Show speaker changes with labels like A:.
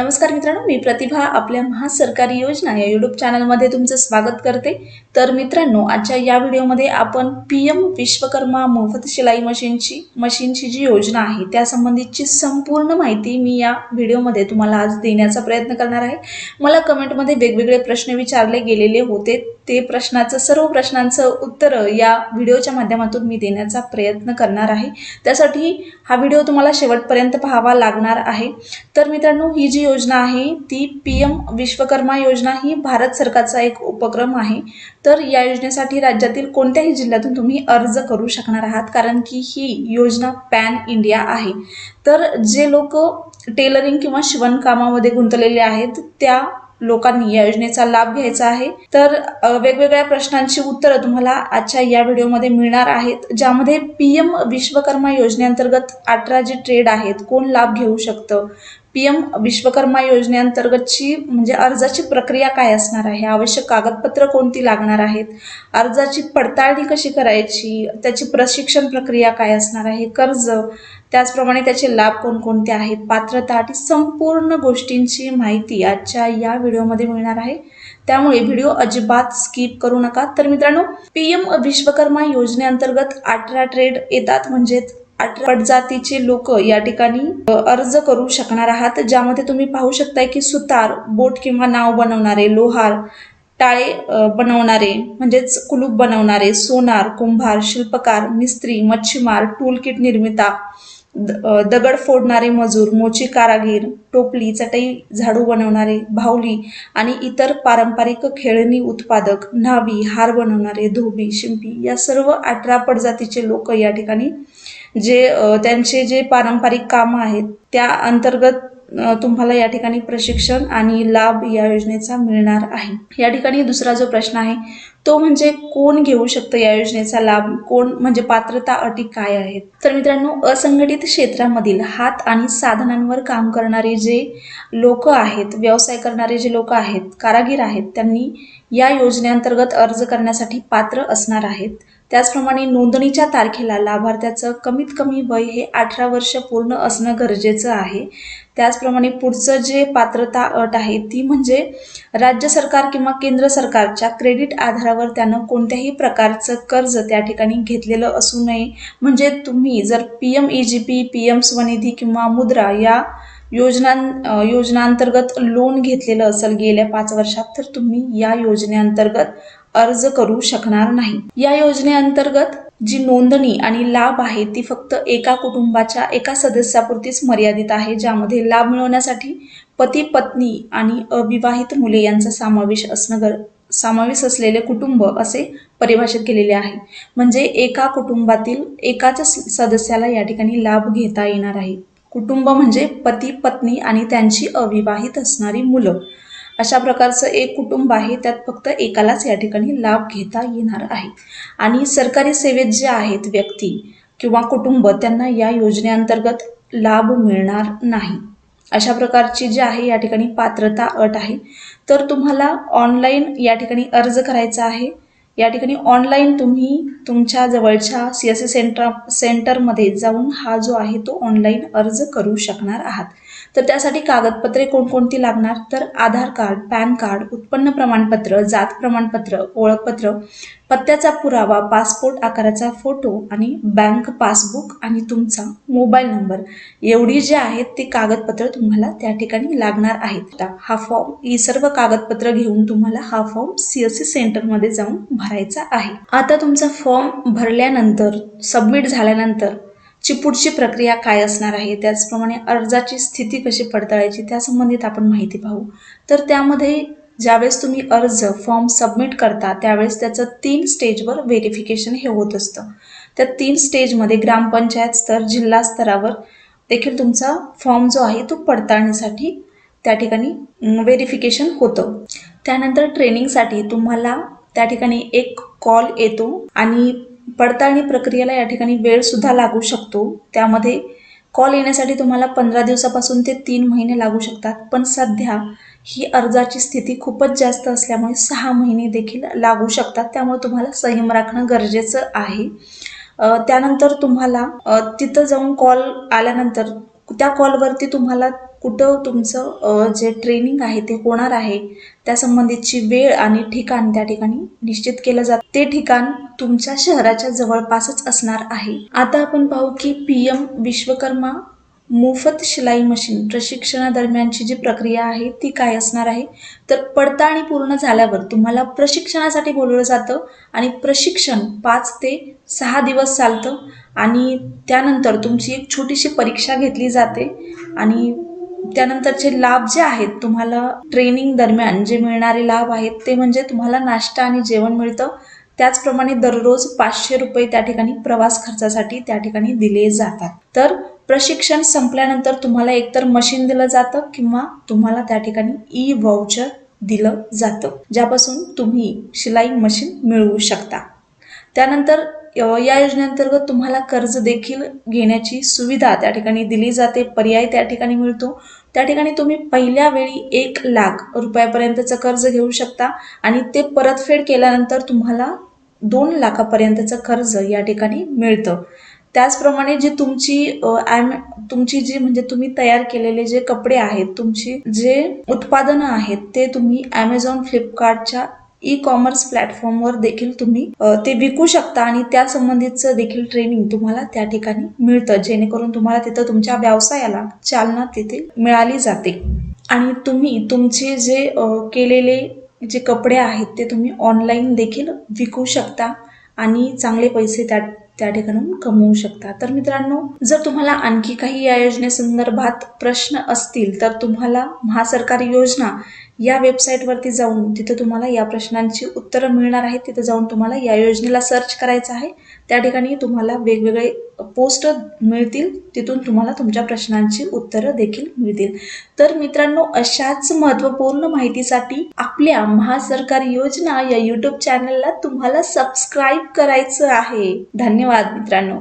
A: नमस्कार मित्रांनो मी प्रतिभा आपल्या महासरकारी योजना या युट्यूब चॅनलमध्ये तुमचं स्वागत करते. तर मित्रांनो आजच्या या व्हिडिओमध्ये आपण पी एम विश्वकर्मा मोफत शिलाई मशीनची मशीनची जी योजना आहे त्यासंबंधीची संपूर्ण माहिती मी या व्हिडिओमध्ये तुम्हाला आज देण्याचा प्रयत्न करणार आहे. मला कमेंटमध्ये वेगवेगळे प्रश्न विचारले गेलेले होते. ते प्रश्नाचं सर्व प्रश्नांचं उत्तरं या व्हिडिओच्या माध्यमातून मी देण्याचा प्रयत्न करणार आहे. त्यासाठी हा व्हिडिओ तुम्हाला शेवटपर्यंत पाहावा लागणार आहे. तर मित्रांनो ही जी योजना आहे ती पी एम विश्वकर्मा योजना ही भारत सरकारचा एक उपक्रम आहे. तर या योजनेसाठी राज्यातील कोणत्याही जिल्ह्यातून तुम्ही अर्ज करू शकणार आहात कारण की ही योजना पॅन इंडिया आहे. तर जे लोक टेलरिंग किंवा शिवणकामामध्ये गुंतलेले आहेत त्या लोकांनी या योजनेचा लाभ घ्यायचा आहे. तर वेगवेगळ्या प्रश्नांची उत्तरं तुम्हाला आजच्या या व्हिडिओमध्ये मिळणार आहेत ज्यामध्ये पी एम विश्वकर्मा योजनेअंतर्गत अठरा जे ट्रेड आहेत कोण लाभ घेऊ शकतं? पी एम विश्वकर्मा योजनेअंतर्गतची म्हणजे अर्जाची प्रक्रिया काय असणार आहे? आवश्यक कागदपत्र कोणती लागणार आहेत? अर्जाची पडताळणी कशी करायची? त्याची प्रशिक्षण प्रक्रिया काय असणार आहे? कर्ज त्याचप्रमाणे त्याचे लाभ कोणकोणते आहेत? पात्रता आणि संपूर्ण गोष्टींची माहिती आजच्या या व्हिडिओमध्ये मिळणार आहे. त्यामुळे व्हिडिओ अजिबात स्किप करू नका. तर मित्रांनो पी एम विश्वकर्मा योजनेअंतर्गत अठरा ट्रेड येतात. म्हणजेच अठरा जातीचे लोक या ठिकाणी अर्ज करू शकणार आहात ज्यामध्ये तुम्ही पाहू शकताय की सुतार बोट किंवा नाव बनवणारे लोहार टाळे बनवणारे म्हणजेच कुलूप बनवणारे सोनार कुंभार शिल्पकार मिस्त्री मच्छीमार टूलकिट निर्मिता द- दगड फोडणारे मजूर मोची कारागीर टोपली चटई झाडू बनवणारे भावली आणि इतर पारंपरिक खेळणी उत्पादक न्हावी हार बनवणारे धोबी शिंपी या सर्व अठरा पडजातीचे लोक या ठिकाणी जे त्यांचे जे पारंपरिक कामं आहेत त्या अंतर्गत तुम्हाला या ठिकाणी प्रशिक्षण आणि लाभ या योजनेचा मिळणार आहे. या ठिकाणी दुसरा जो प्रश्न आहे तो म्हणजे कोण घेऊ शकतं या योजनेचा लाभ? कोण म्हणजे पात्रता अटी काय आहेत? तर मित्रांनो असंघटित क्षेत्रामधील हात आणि साधनांवर काम करणारे जे लोक आहेत व्यवसाय करणारे जे लोक आहेत कारागीर आहेत त्यांनी या योजनेअंतर्गत अर्ज करण्यासाठी पात्र असणार आहेत. त्याचप्रमाणे नोंदणीच्या तारखेला लाभार्थ्याचं कमीत कमी वय हे अठरा वर्ष पूर्ण असणं गरजेचं आहे. त्याचप्रमाणे पुढचं जे पात्रता अट आहे ती म्हणजे राज्य सरकार किंवा केंद्र सरकारच्या क्रेडिट आधारावर त्यानं कोणत्याही प्रकारचं कर्ज त्या ठिकाणी घेतलेलं असू नये. म्हणजे तुम्ही जर P M E G P P M Svanidhi किंवा मुद्रा या योजना योजनांतर्गत लोन घेतलेलं असेल गेल्या पाच वर्षात तर तुम्ही या योजनेअंतर्गत अर्ज करू शकणार नाही. या योजनेअंतर्गत जी नोंदणी आणि लाभ आहे ती फक्त एका कुटुंबाच्या एका सदस्यापुरतीच मर्यादित आहे ज्यामध्ये लाभ मिळवण्यासाठी पती पत्नी आणि अविवाहित मुले यांचा समावेश असणं गर समावेश असलेले कुटुंब असे परिभाषित केलेले आहे. म्हणजे एका कुटुंबातील एकाच सदस्याला या ठिकाणी लाभ घेता येणार आहे. कुटुंब म्हणजे पती पत्नी आणि त्यांची अविवाहित असणारी मुलं. अशा प्रकारचं एक कुटुंब आहे त्यात फक्त एकालाच या ठिकाणी लाभ घेता येणार आहे. आणि सरकारी सेवेत जे आहेत व्यक्ती किंवा कुटुंब त्यांना या योजनेअंतर्गत लाभ मिळणार नाही. अशा प्रकारची जी आहे या ठिकाणी पात्रता अट आहे. तर तुम्हाला ऑनलाईन या ठिकाणी अर्ज करायचा आहे. या ठिकाणी ऑनलाईन तुम्ही तुमच्या जवळच्या सी एस सी सेंटर सेंटरमध्ये जाऊन हा जो आहे तो ऑनलाईन अर्ज करू शकणार आहात. तर त्यासाठी कागदपत्रे कोणकोणती लागणार? तर आधार कार्ड पॅन कार्ड उत्पन्न प्रमाणपत्र जात प्रमाणपत्र ओळखपत्र पत्त्याचा पुरावा पासपोर्ट आकाराचा फोटो आणि बँक पासबुक आणि तुमचा मोबाईल नंबर. एवढी जे आहेत ती कागदपत्र तुम्हाला त्या ठिकाणी लागणार आहेत. हा फॉर्म ही सर्व कागदपत्र घेऊन तुम्हाला हा फॉर्म सी एस सी सेंटरमध्ये जाऊन भरायचा आहे. आता तुमचा फॉर्म भरल्यानंतर सबमिट झाल्यानंतर ची पुढची प्रक्रिया काय असणार आहे त्याचप्रमाणे अर्जाची स्थिती कशी पडताळायची त्या संबंधित आपण माहिती पाहू. तर त्यामध्ये ज्यावेळेस तुम्ही अर्ज फॉर्म सबमिट करता त्यावेळेस त्याचं तीन स्टेजवर व्हेरिफिकेशन हे होत असतं. त्या तीन स्टेजमध्ये ग्रामपंचायत स्तर जिल्हा स्तरावर देखील तुमचा फॉर्म जो आहे तो पडताळणीसाठी त्या ठिकाणी व्हेरिफिकेशन होतं. त्यानंतर ट्रेनिंगसाठी तुम्हाला त्या ठिकाणी एक कॉल येतो आणि पडताळणी प्रक्रियेला या ठिकाणी वेळसुद्धा लागू शकतो. त्यामध्ये कॉल येण्यासाठी तुम्हाला पंधरा दिवसापासून ते तीन महिने लागू शकतात. पण सध्या ही अर्जाची स्थिती खूपच जास्त असल्यामुळे सहा महिने देखील लागू शकतात. त्यामुळे तुम्हाला संयम राखणं गरजेचं आहे. त्यानंतर तुम्हाला तिथं जाऊन कॉल आल्यानंतर त्या कॉलवरती तुम्हाला कुठं तुमचं जे ट्रेनिंग आहे ते होणार आहे त्या संबंधितची वेळ आणि ठिकाण त्या ठिकाणी निश्चित केलं जात. ते ठिकाण तुमच्या शहराच्या जवळपासच असणार आहे. आता आपण पाहू की पी एम विश्वकर्मा मोफत शिलाई मशीन प्रशिक्षणादरम्यानची जी प्रक्रिया आहे ती काय असणार आहे? तर पडताळणी पूर्ण झाल्यावर तुम्हाला प्रशिक्षणासाठी बोलवलं जातं आणि प्रशिक्षण पाच ते सहा दिवस चालतं आणि त्यानंतर तुमची एक छोटीशी परीक्षा घेतली जाते आणि त्यानंतरचे लाभ जे आहेत तुम्हाला ट्रेनिंग दरम्यान जे मिळणारे लाभ आहेत ते म्हणजे तुम्हाला नाश्ता आणि जेवण मिळतं. त्याचप्रमाणे दररोज पाचशे रुपये त्या ठिकाणी प्रवास खर्चासाठी त्या ठिकाणी दिले जातात. तर प्रशिक्षण संपल्यानंतर तुम्हाला एकतर मशीन दिलं जातं किंवा तुम्हाला त्या ठिकाणी ई व्हाउचर दिलं जातं ज्यापासून तुम्ही शिलाई मशीन मिळवू शकता. त्यानंतर या योजनेअंतर्गत तुम्हाला कर्ज देखील घेण्याची सुविधा त्या ठिकाणी दिली जाते पर्याय त्या ठिकाणी मिळतो. त्या ठिकाणी तुम्ही पहिल्या वेळी एक लाख रुपयापर्यंतचं कर्ज घेऊ शकता आणि ते परतफेड केल्यानंतर तुम्हाला दोन लाखापर्यंतचं कर्ज या ठिकाणी मिळतं. त्याचप्रमाणे जी तुमची आय ॲम तुमची जी म्हणजे तुम्ही तयार केलेले जे कपडे आहेत तुमची जे उत्पादनं आहेत ते तुम्ही ॲमेझॉन फ्लिपकार्टच्या ई कॉमर्स प्लॅटफॉर्मवर देखील तुम्ही ते विकू शकता आणि त्या संबंधितचं देखील ट्रेनिंग तुम्हाला त्या ठिकाणी मिळतं जेणेकरून तुम्हाला तिथं तुमच्या व्यवसायाला चालना तिथे मिळाली जाते. आणि तुम्ही तुमचे जे केलेले जे कपडे आहेत ते तुम्ही ऑनलाईन देखील विकू शकता आणि चांगले पैसे त्या त्या ठिकाणून कमवू शकता. तर मित्रांनो जर तुम्हाला आणखी काही या योजनेसंदर्भात प्रश्न असतील तर तुम्हाला महासरकारी योजना या वेबसाईटवरती जाऊन तिथं तुम्हाला या प्रश्नांची उत्तरं मिळणार आहेत. तिथं जाऊन तुम्हाला या योजनेला सर्च करायचं आहे. त्या ठिकाणी तुम्हाला वेगवेगळे पोस्ट मिळतील. तिथून तुम्हाला तुमच्या प्रश्नांची उत्तरं देखील मिळतील. तर मित्रांनो अशाच महत्त्वपूर्ण माहितीसाठी आपल्या महासरकारी योजना या यूट्यूब चॅनलला तुम्हाला सबस्क्राईब करायचं आहे. धन्यवाद मित्रांनो.